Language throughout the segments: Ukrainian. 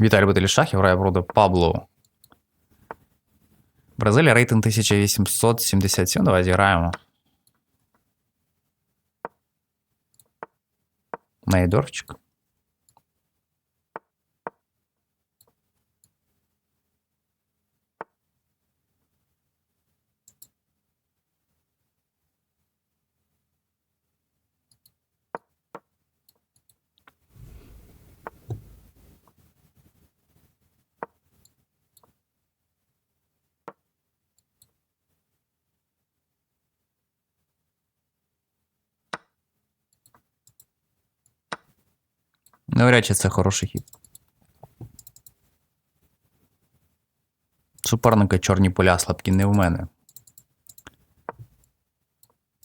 Віталій любителі шахів грає проти Пабло. Бразилія рейтинг 1877. Давай зіграємо. Найдорчик. Навряд чи це хороший хід. Суперника чорні поля слабкі не в мене.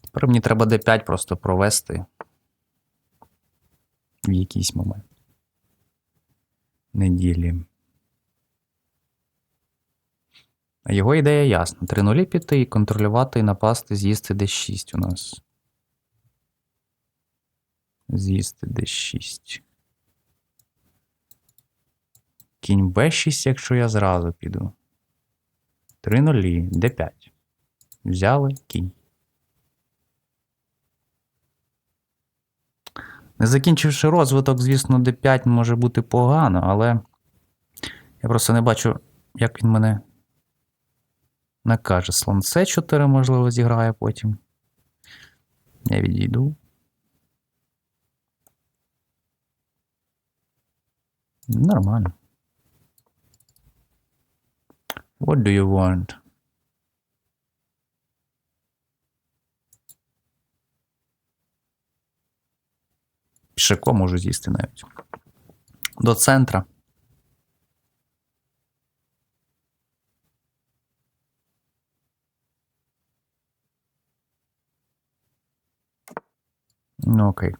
Тепер мені треба D5 просто провести в якийсь момент. Неділі. Його ідея ясна. 3 нулі піти і контролювати і напасти, з'їсти D6 у нас. З'їсти D6. Кінь Б6, якщо я зразу піду. 3 нулі, Д5. Взяли кінь. Не закінчивши розвиток, звісно, Д5 може бути погано, але я просто не бачу, як він мене накаже. Слон С4, можливо, зіграє потім. Я відійду. Нормально. What do you want? Пішаком можу з'їсти навіть. До центра. Ну, окей.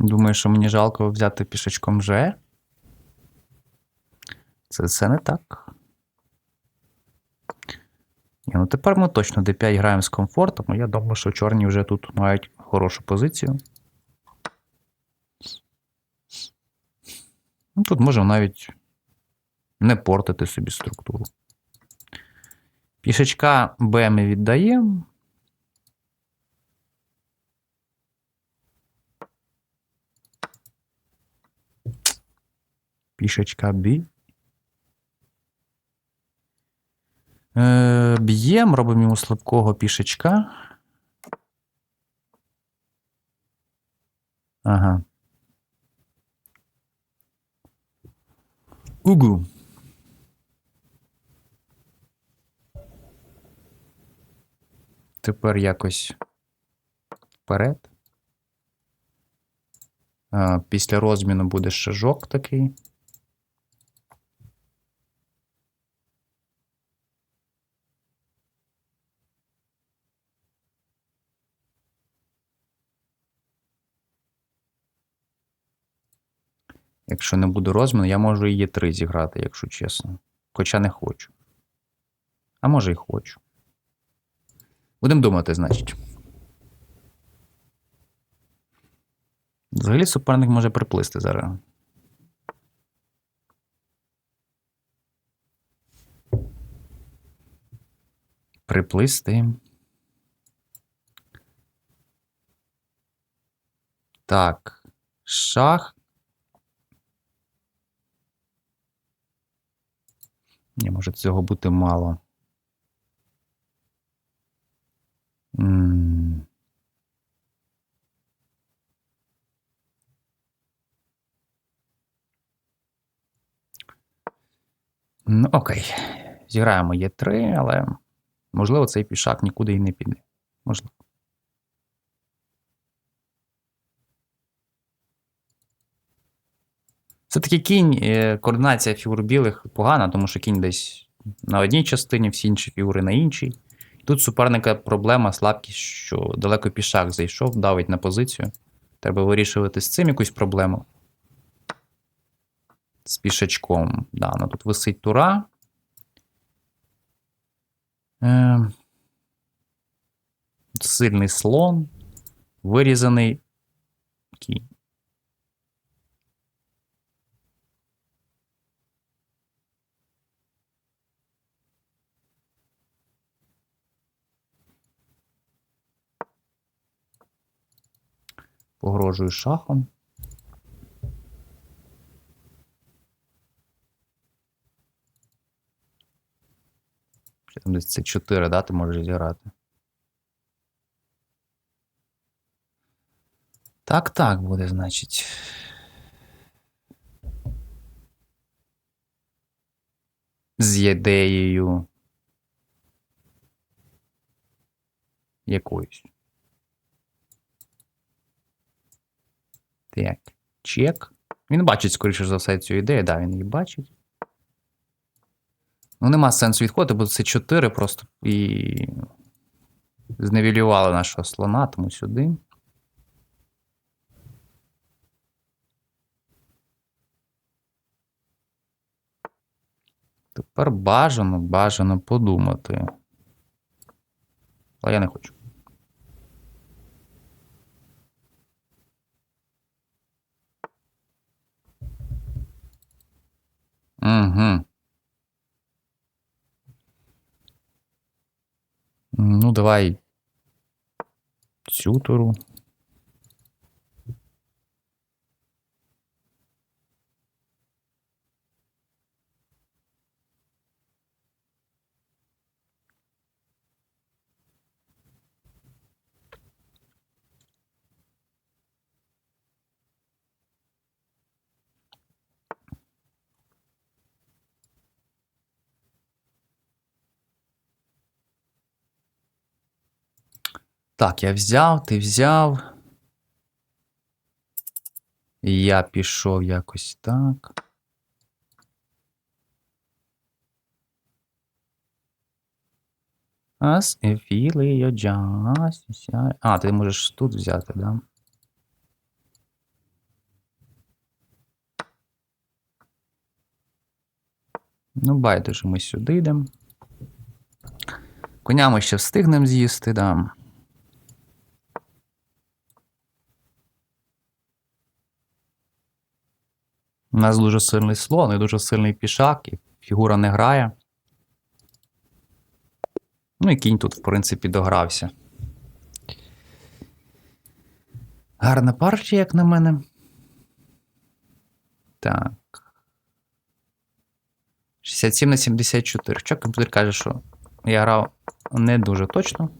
Думаю, що мені жалко взяти пішечком Ж. Це, це не так. Ні, ну тепер ми точно D5 граємо з комфортом. Я думаю, що чорні вже тут мають хорошу позицію. Ну, Тут можемо навіть не портити собі структуру. Пішечка Б ми віддаємо. Пішечка Б. Е, Б'ємо, робимо йому слабкого пішечка. Ага. Угу. Тепер якось вперед. А, Після розміну буде шажок такий. Якщо не буде розміну, я можу і Е3 зіграти, якщо чесно. Хоча не хочу. А може і хочу. Будемо думати, значить. Взагалі суперник може приплисти зараз. Приплисти. Так. Шах. Ні, може цього бути мало. Ну, окей. Зіграємо Е3, але можливо цей пішак нікуди і не піде. Можливо. Все-таки кінь, е, координація фігур білих погана, тому що кінь десь на одній частині, всі інші фігури на іншій. Тут суперника проблема, слабкість, що далеко пішак зайшов, давить на позицію. Треба вирішувати з цим якусь проблему. З пішачком. Да, ну тут висить тура. Е, Сильний слон. Вирізаний кінь. Погрожую шахом. Чи там десь це 4, да, ти можеш зіграти. Так, так буде, значить. З ідеєю. Якоюсь. Так, чек. Він бачить, скоріше за все, цю ідею, да, він її бачить. Ну, нема сенсу відходити, бо це 4 просто і зневілювали нашого слона, тому сюди. Тепер бажано, бажано подумати. Але я не хочу. Угу. Ну, давай цю туру. Так, я взяв, ти взяв. Я пішов якось так. Feeling you just... А, ти можеш тут взяти, да? Ну, байдуже, ми сюди йдемо. Коня ми ще встигнемо з'їсти, да. У нас дуже сильний слон і дуже сильний пішак, і фігура не грає. Ну і кінь тут, в принципі, догрався. Гарна партія, як на мене. Так. 67 на 74. Хоча комп'ютер каже, що я грав не дуже точно.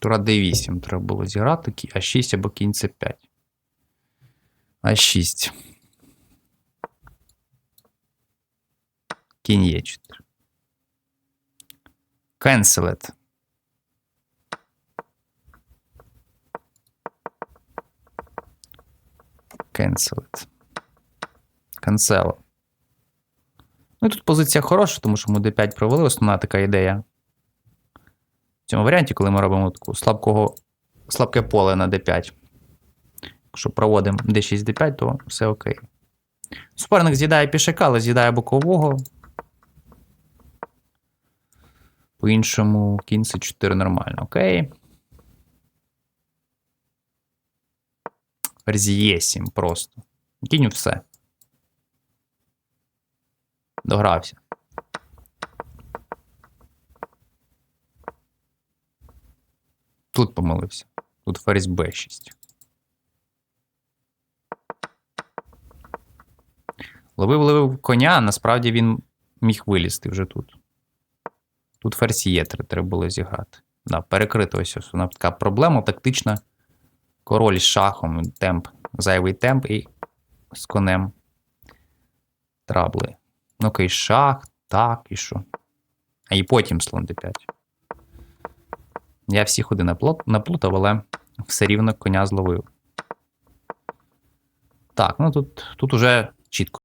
Тура D8 треба було зіграти, А6 або кінь С5. А6. Кінь Е4. Cancel it. Cancel. Cancel. Ну і тут позиція хороша, тому що ми D5 провели, основна така ідея. В цьому варіанті, коли ми робимо таку слабкого, слабке поле на D5. Якщо проводимо D6, D5, то все окей. Суперник з'їдає пішака, але з'їдає бокового. По-іншому кінь С4 нормально, окей. Ферзь Е7 просто. Кінь все. Догрався. Тут помилився. Тут ферзь Б6. Ловив ловив коня, а насправді він міг вилізти вже тут. Тут ферзь Є3 треба було зіграти. Да, перекрито ось ось вона така проблема тактична. Король з шахом, темп, зайвий темп і з конем трабли. Ну окей, шах, так, і що. А і потім слон d5. Я всі ходи наплут- наплутав, але все рівно коня зловив. Так, ну тут, тут уже чітко.